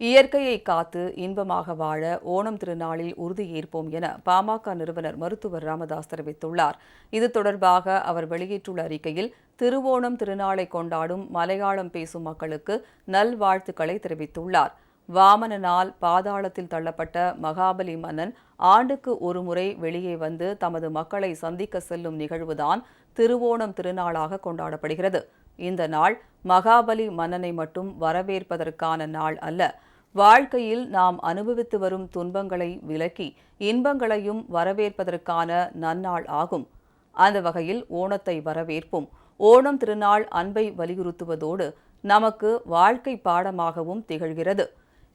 இயற்கையை காத்து இன்பமாக வாழ ஓணம் திருநாளில் உறுதியேற்போம் என பாமக நிறுவனர் மருத்துவர் ராமதாஸ் தெரிவித்துள்ளார். இது தொடர்பாக அவர் வெளியிட்டுள்ள அறிக்கையில் திருவோணம் திருநாளை கொண்டாடும் மலையாளம் பேசும் மக்களுக்கு நல்வாழ்த்துக்களை தெரிவித்துள்ளார். வாமனனால் பாதாளத்தில் தள்ளப்பட்ட மகாபலி மன்னன் ஆண்டுக்கு ஒருமுறை வெளியே வந்து தமது மக்களை சந்திக்க செல்லும் நிகழ்வுதான் திருவோணம் திருநாளாக கொண்டாடப்படுகிறது. இந்த நாள் மகாபலி மன்னனை மட்டும் வரவேற்பதற்கான நாள் அல்ல வாழ்க்கையில் நாம் அனுபவித்து வரும் துன்பங்களை விலக்கி இன்பங்களையும் வரவேற்பதற்கான நன்னாள் ஆகும். அந்த வகையில் ஓணத்தை வரவேற்போம். ஓணம் திருநாள் அன்பை வலியுறுத்துவதோடு நமக்கு வாழ்க்கை பாடமாகவும் திகழ்கிறது.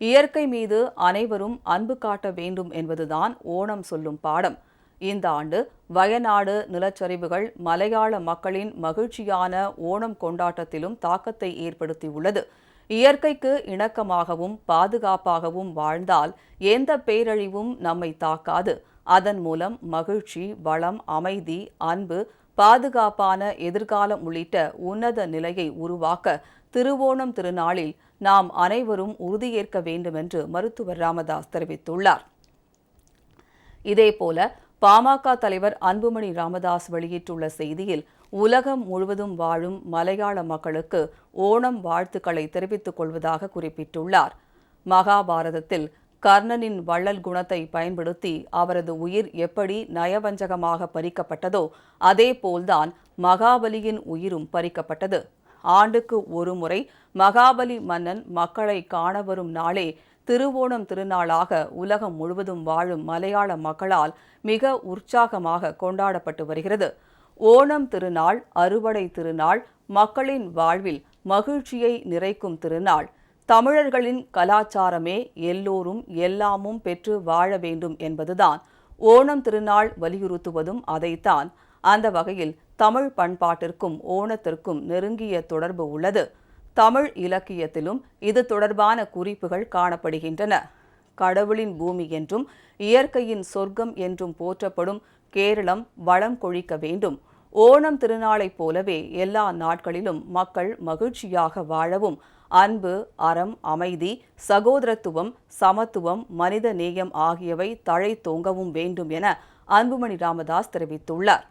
இயற்கை மீது அனைவரும் அன்பு காட்ட வேண்டும் என்பதுதான் ஓணம் சொல்லும் பாடம். இந்த ஆண்டு வயநாடு நிலச்சரிவுகள் மலையாள மக்களின் மகிழ்ச்சியான ஓணம் கொண்டாட்டத்திலும் தாக்கத்தை ஏற்படுத்தியுள்ளது. இயற்கைக்கு இணக்கமாகவும் பாதுகாப்பாகவும் வாழ்ந்தால் எந்த பேரழிவும் நம்மை தாக்காது. அதன் மூலம் மகிழ்ச்சி வளம் அமைதி அன்பு பாதுகாப்பான எதிர்காலம் உள்ளிட்ட உன்னத நிலையை உருவாக்க திருவோணம் திருநாளில் நாம் அனைவரும் உறுதியேற்க வேண்டும் என்று மருத்துவர் ராமதாஸ் தெரிவித்துள்ளார். இதேபோல பாமக தலைவர் அன்புமணி ராமதாஸ் வெளியிட்டுள்ள செய்தியில் உலகம் முழுவதும் வாழும் மலையாள மக்களுக்கு ஓணம் வாழ்த்துக்களை தெரிவித்துக் கொள்வதாக குறிப்பிட்டுள்ளார். மகாபாரதத்தில் கர்ணனின் வள்ளல் குணத்தை பயன்படுத்தி அவரது உயிர் எப்படி நயவஞ்சகமாக பறிக்கப்பட்டதோ அதேபோல்தான் மகாபலியின் உயிரும் பறிக்கப்பட்டது. ஆண்டுக்கு ஒருமுறை மகாபலி மன்னன் மக்களை காண வரும் நாளே திருவோணம் திருநாளாக உலகம் முழுவதும் வாழும் மலையாள மக்களால் மிக உற்சாகமாக கொண்டாடப்பட்டு வருகிறது. ஓணம் திருநாள் அறுவடை திருநாள் மக்களின் வாழ்வில் மகிழ்ச்சியை நிறைக்கும் திருநாள். தமிழர்களின் கலாச்சாரமே எல்லோரும் எல்லாமும் பெற்று வாழ வேண்டும் என்பதுதான். ஓணம் திருநாள் வலியுறுத்துவதும் அதைத்தான். அந்த வகையில் தமிழ் பண்பாட்டிற்கும் ஓணத்திற்கும் நெருங்கிய தொடர்பு உள்ளது. தமிழ் இலக்கியத்திலும் இது தொடர்பான குறிப்புகள் காணப்படுகின்றன. கடவுளின் பூமி என்றும் இயற்கையின் சொர்க்கம் என்றும் போற்றப்படும் கேரளம் வளம் கொழிக்க வேண்டும். ஓணம் திருநாளைப் போலவே எல்லா நாட்களிலும் மக்கள் மகிழ்ச்சியாக வாழவும். அன்பு அறம் அமைதி சகோதரத்துவம் சமத்துவம் மனித நேயம் ஆகியவை தழைத்தோங்கவும் வேண்டும் என அன்புமணி ராமதாஸ் தெரிவித்துள்ளார்.